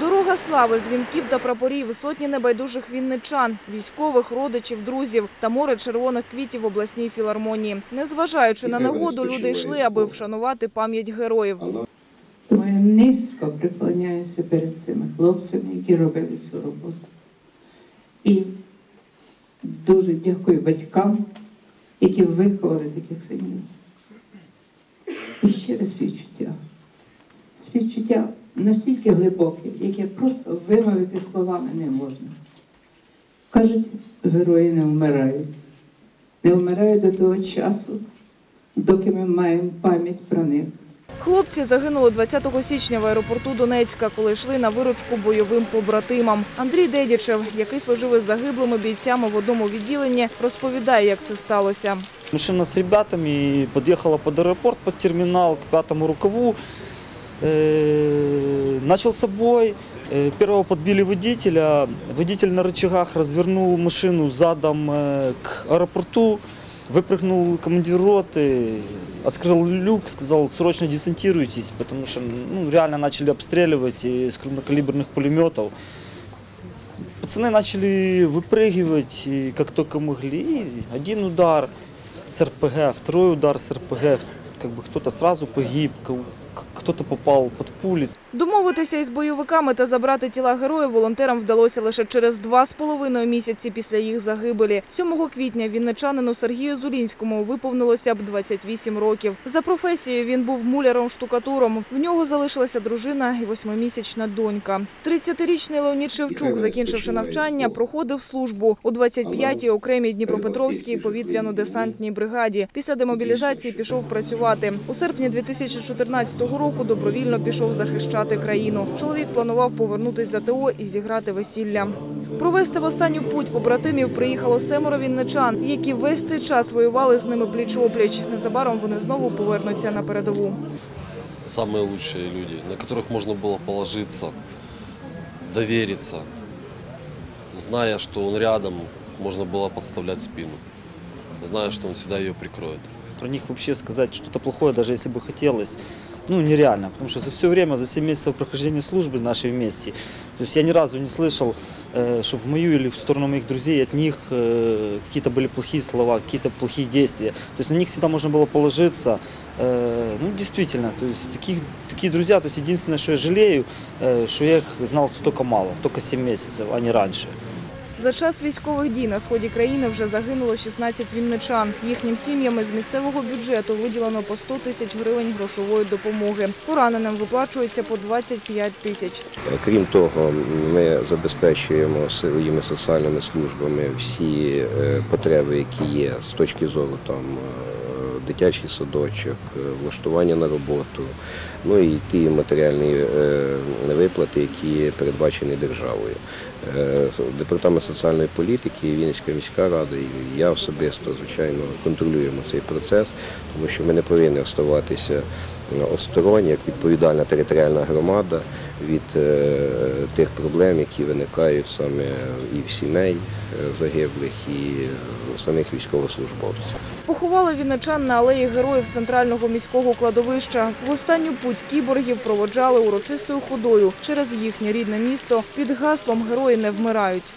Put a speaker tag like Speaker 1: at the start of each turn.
Speaker 1: Дорога слави, дзвінків та прапорів, сотні небайдужих вінничан, військових, родичів, друзів та море червоних квітів в обласній філармонії. Незважаючи на нагоду, люди йшли, аби вшанувати пам'ять героїв.
Speaker 2: Тому я низько преклоняюся перед цими хлопцями, які робили цю роботу. І дуже дякую батькам, які виховали таких синів. І щире співчуття. Співчуття настільки глибоке, яке просто вимовити словами не можна. Кажуть, герої не вмирають. Не вмирають до того часу, доки ми маємо пам'ять про них.
Speaker 1: Хлопці загинули 20 січня в аеропорту Донецька, коли йшли на виручку бойовим побратимам. Андрій Дедічев, який служив із загиблими бійцями в одному відділенні, розповідає, як це сталося.
Speaker 3: Машина с ребятами подъехала под аэропорт, под терминал, к пятому рукаву Э, Начался бой. Э, Первого подбили водителя. Водитель на рычагах развернул машину задом э, к аэропорту. Выпрыгнул командир роты, открыл люк, сказал, срочно десантируйтесь, потому что ну, реально начали обстреливать из крупнокалиберных пулеметов. Пацаны начали выпрыгивать, и как только могли. И один удар с РПГ, второй удар с РПГ. Как бы кто-то сразу погиб, кто-то попал под пули.
Speaker 1: Домовитися із бойовиками та забрати тіла героїв волонтерам вдалося лише через два з половиною місяці після їх загибелі. 7 квітня вінничанину Сергію Зулінському виповнилося б 28 років. За професією він був муляром-штукатуром. В нього залишилася дружина і восьмимісячна донька. 30-річний Леонід Шевчук, закінчивши навчання, проходив службу у 25-й окремій Дніпропетровській повітряно-десантній бригаді. Після демобілізації пішов працювати. У серпні 2014 року добровільно пішов захищати країну. Чоловік планував повернутись за ТО і зіграти весілля. Провести в останню путь побратимів приїхало семеро вінничан, які весь цей час воювали з ними пліч-опліч. Незабаром вони знову повернуться на передову.
Speaker 4: самые лучшие люди, на которых можно было положиться, довериться, зная, что он рядом, можно было подставлять спину, зная, что он всегда ее прикроет.
Speaker 3: Про них вообще сказать что-то плохое, даже если бы хотелось, ну, нереально. Потому что за все время, за 7 месяцев прохождения службы нашей вместе, то есть я ни разу не слышал, э, что в мою или в сторону моих друзей от них э, какие-то были плохие слова, какие-то плохие действия. То есть на них всегда можно было положиться. Э, Ну, действительно, то есть таких, такие друзья, то есть единственное, что я жалею, э, что я их знал столько мало, только 7 месяцев, а не раньше.
Speaker 1: За час військових дій на сході країни вже загинуло 16 вінничан. Їхнім сім'ям із місцевого бюджету виділено по 100 тисяч гривень грошової допомоги. Пораненим виплачується по 25 тисяч.
Speaker 5: Крім того, ми забезпечуємо своїми соціальними службами всі е, потреби, які є з точки зору там е, дитячий садочок, е, влаштування на роботу, ну і ті матеріальні е, виплати, які передбачені державою. Е, Департамент соціальної політики, Вінницька міська рада і я особисто, звичайно, контролюємо цей процес, тому що ми не повинні оставатися осторонь, як відповідальна територіальна громада від е, тих проблем, які виникають саме і в сімей е, загиблих, і самих військовослужбовців.
Speaker 1: Поховали вінничан на алеї героїв центрального міського кладовища. В останню путь кіборгів проводжали урочистою ходою через їхнє рідне місто під гаслом Герої не вмирають.